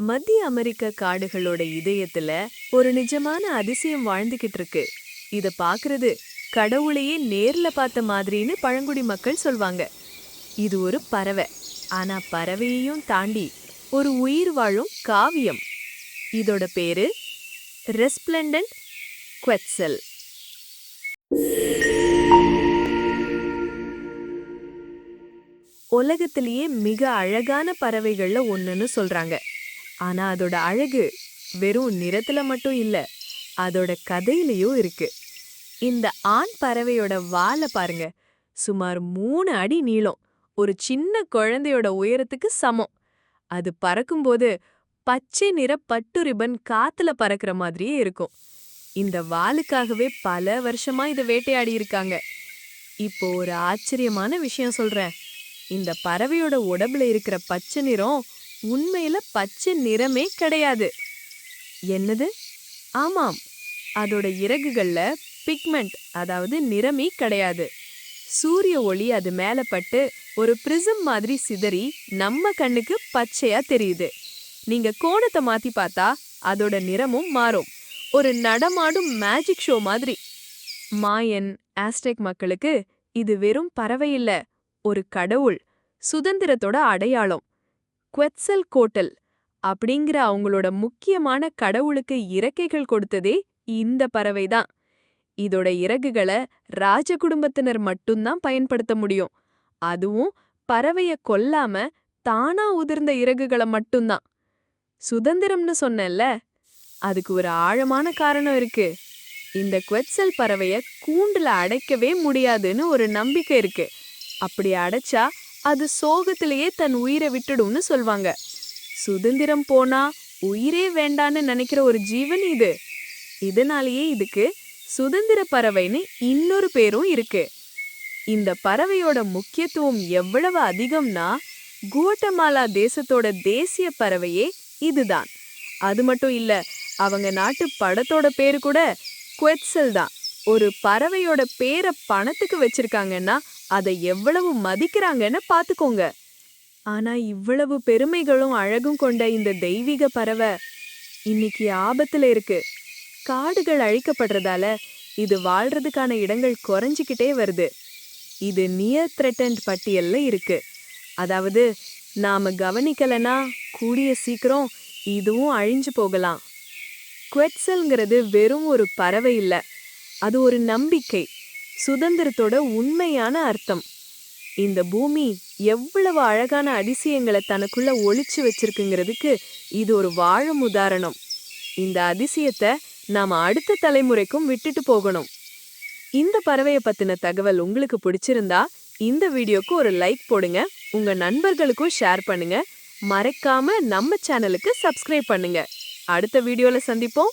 மத்திய அமெரிக்க காடுகளோட இதயத்துல ஒரு நிஜமான அதிசயம் வாழ்ந்துகிட்டு இருக்கு. இத பாக்குறது கடவுளையே நேர்ல பார்த்த மாதிரின்னு பழங்குடி மக்கள் சொல்வாங்க. இது ஒரு பறவை. ஆனா பறவையையும் தாண்டி ஒரு உயிர் வாழும் காவியம். இதோட பேரு ரெஸ்பிளண்டன்ட் குவெட்சல். உலகத்திலேயே மிக அழகான பறவைகள்ல ஒன்றுன்னு சொல்றாங்க. ஆனா அதோட அழகு வெறும் நிறத்துல மட்டும் இல்ல அதோட கதையிலயும் இருக்கு. இந்த ஆண் பறவையோட வாலை பாருங்க சுமார் மூணு அடி நீளம் ஒரு சின்ன குழந்தையோட உயரத்துக்கு சமம். அது பறக்கும்போது பச்சை நிற பட்டு ரிபன் காத்துல பறக்கிற மாதிரியே இருக்கும். இந்த வாலுக்காகவே பல வருஷமா இதை வேட்டையாடி இருக்காங்க. இப்போ ஒரு ஆச்சரியமான விஷயம் சொல்றேன். இந்த பறவையோட உடம்புல இருக்கிற பச்சை நிறம் உண்மையில பச்சை நிறமே கிடையாது. என்னது? ஆமாம். அதோட இறகுகள்ல பிக்மெண்ட் அதாவது நிறமே கிடையாது. சூரிய ஒளி அது மேல பட்டு ஒரு பிரிசம் மாதிரி சிதறி நம்ம கண்ணுக்கு பச்சையா தெரியுது. நீங்க கோணத்தை மாத்தி பார்த்தா அதோட நிறமும் மாறும். ஒரு நடமாடும் மேஜிக் ஷோ மாதிரி. மாயன் ஆஸ்டெக் மக்களுக்கு இது வெறும் பறவை இல்ல ஒரு கடவுள் சுதந்திரத்தோட அடையாளம். குவெட்சல் கோட்டல் அப்படிங்கிற அவங்களோட முக்கியமான கடவுளுக்கு இறக்கைகள் கொடுத்ததே இந்த பறவைதான். இதோட இறகுகளை ராஜ குடும்பத்தினர் மட்டும்தான் பயன்படுத்த முடியும். அதுவும் பறவைய கொல்லாம தானா உதிர்ந்த இறகுகளை மட்டும்தான். சுதந்திரம்னு சொன்னேன்ல அதுக்கு ஒரு ஆழமான காரணம் இருக்கு. இந்த குவெட்சல் பறவைய கூண்டுல அடைக்கவே முடியாதுன்னு ஒரு நம்பிக்கை இருக்கு. அப்படி அடைச்சா அது சோகத்திலேயே தன் உயிரை விட்டுடும்னு சொல்வாங்க. சுதந்திரம் போனா உயிரே வேண்டான்னு நினைக்கிற ஒரு ஜீவன் இது. இதனாலேயே இதுக்கு சுதந்திர பறவைன்னு இன்னொரு பேரும் இருக்கு. இந்த பறவையோட முக்கியத்துவம் எவ்வளவு அதிகம்னா குவட்டமாலா தேசத்தோட தேசிய பறவையே இதுதான். அது மட்டும் இல்ல அவங்க நாட்டு படத்தோட பேரு கூட குவெட்சல் தான். ஒரு பறவையோட பேரை பணத்துக்கு வச்சிருக்காங்கன்னா அதை எவ்வளவு மதிக்கிறாங்கன்னு பார்த்துக்கோங்க ஆனா இவ்வளவு பெருமைகளும் அழகும் கொண்ட இந்த தெய்வீக பறவை இன்னைக்கு ஆபத்துல இருக்கு. காடுகள் அழிக்கப்படுறதால இது வாழ்றதுக்கான இடங்கள் குறைஞ்சிக்கிட்டே வருது. இது நியர் த்ரெட்டன்ட் பட்டியல்ல இருக்கு. அதாவது நாம கவனிக்கலனா கூடிய சீக்கிரம் இதுவும் அழிஞ்சு போகலாம். குவெட்சல்ங்கிறது வெறும் ஒரு பறவை இல்லை. அது ஒரு நம்பிக்கை சுதந்திரத்தோட உண்மையான அர்த்தம். இந்த பூமி எவ்வளவு அழகான அதிசயங்களை தனக்குள்ள ஒழிச்சு வச்சிருக்குங்கிறதுக்கு இது ஒரு வாழும் உதாரணம். இந்த அதிசயத்தை நாம் அடுத்த தலைமுறைக்கும் விட்டுட்டு போகணும். இந்த பறவையை பத்தின தகவல் உங்களுக்கு பிடிச்சிருந்தா இந்த வீடியோக்கு ஒரு லைக் போடுங்க உங்க நண்பர்களுக்கும் ஷேர் பண்ணுங்க மறக்காம நம்ம சேனலுக்கு சப்ஸ்கிரைப் பண்ணுங்க. அடுத்த வீடியோல சந்திப்போம்.